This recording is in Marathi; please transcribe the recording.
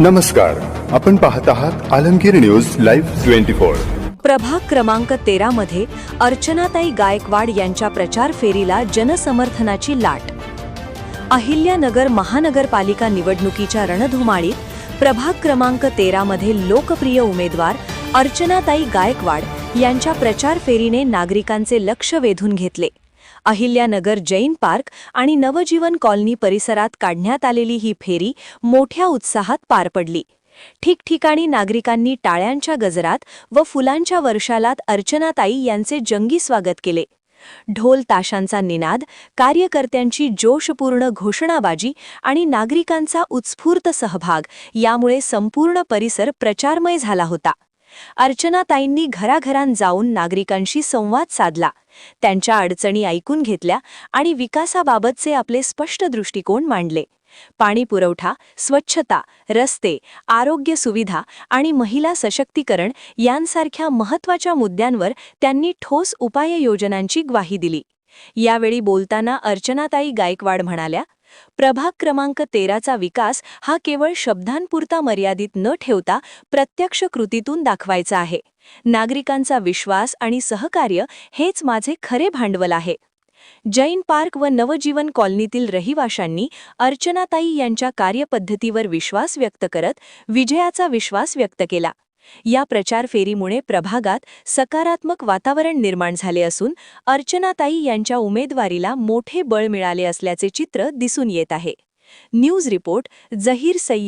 नमस्कार. आपण पाहत आहात Alamgir news live twenty four. प्रभाग क्रमांक तेरा मध्ये अर्चनाताई गायकवाड यांच्या प्रचार फेरीला जनसमर्थनाची लाट. अहिल्यानगर महानगरपालिका निवडणुकीच्या रणधुमाळीत प्रभाग क्रमांक तेरा मध्ये लोकप्रिय उमेदवार अर्चनाताई गायकवाड यांच्या प्रचार फेरीने नागरिकांचे लक्ष वेधून घेतले. अहिल्यानगर जैन पार्क आणि नवजीवन कॉलनी परिसरात काढण्यात आलेली ही फेरी मोठ्या उत्साहात पार पडली. ठिकठिकाणी नागरिकांनी टाळ्यांच्या गजरात व फुलांच्या वर्षालात अर्चनाताई यांचे जंगी स्वागत केले. ढोल ताशांचा निनाद कार्यकर्त्यांची जोशपूर्ण घोषणाबाजी आणि नागरिकांचा उत्स्फूर्त सहभाग यामुळे संपूर्ण परिसर प्रचारमय झाला होता. अर्चनाताईंनी घराघरांत जाऊन नागरिकांशी संवाद साधला. त्यांच्या अडचणी ऐकून घेतल्या आणि विकासाबाबतचे आपले स्पष्ट दृष्टिकोन मांडले. पाणी पुरवठा स्वच्छता रस्ते आरोग्य सुविधा आणि महिला सशक्तीकरण यांसारख्या महत्त्वाच्या मुद्द्यांवर त्यांनी ठोस उपाययोजनांची ग्वाही दिली. यावेळी बोलताना अर्चनाताई गायकवाड म्हणाल्या प्रभाग क्रमांक तेराचा विकास हा केवळ शब्दांपुरता मर्यादित न ठेवता प्रत्यक्ष कृतीतून दाखवायचा आहे. नागरिकांचा विश्वास आणि सहकार्य हेच माझे खरे भांडवल आहे. जैन पार्क व नवजीवन कॉलनीतील रहिवाशांनी अर्चनाताई यांच्या कार्यपद्धतीवर विश्वास व्यक्त करत विजयाचा विश्वास व्यक्त केला. या प्रचार फेरीमुळे प्रभागात सकारात्मक वातावरण निर्माण झाले असून अर्चनाताई यांच्या उमेदवारीला मोठे बळ मिळाले असल्याचे चित्र दिसून येत आहे. News report Zaheer Syed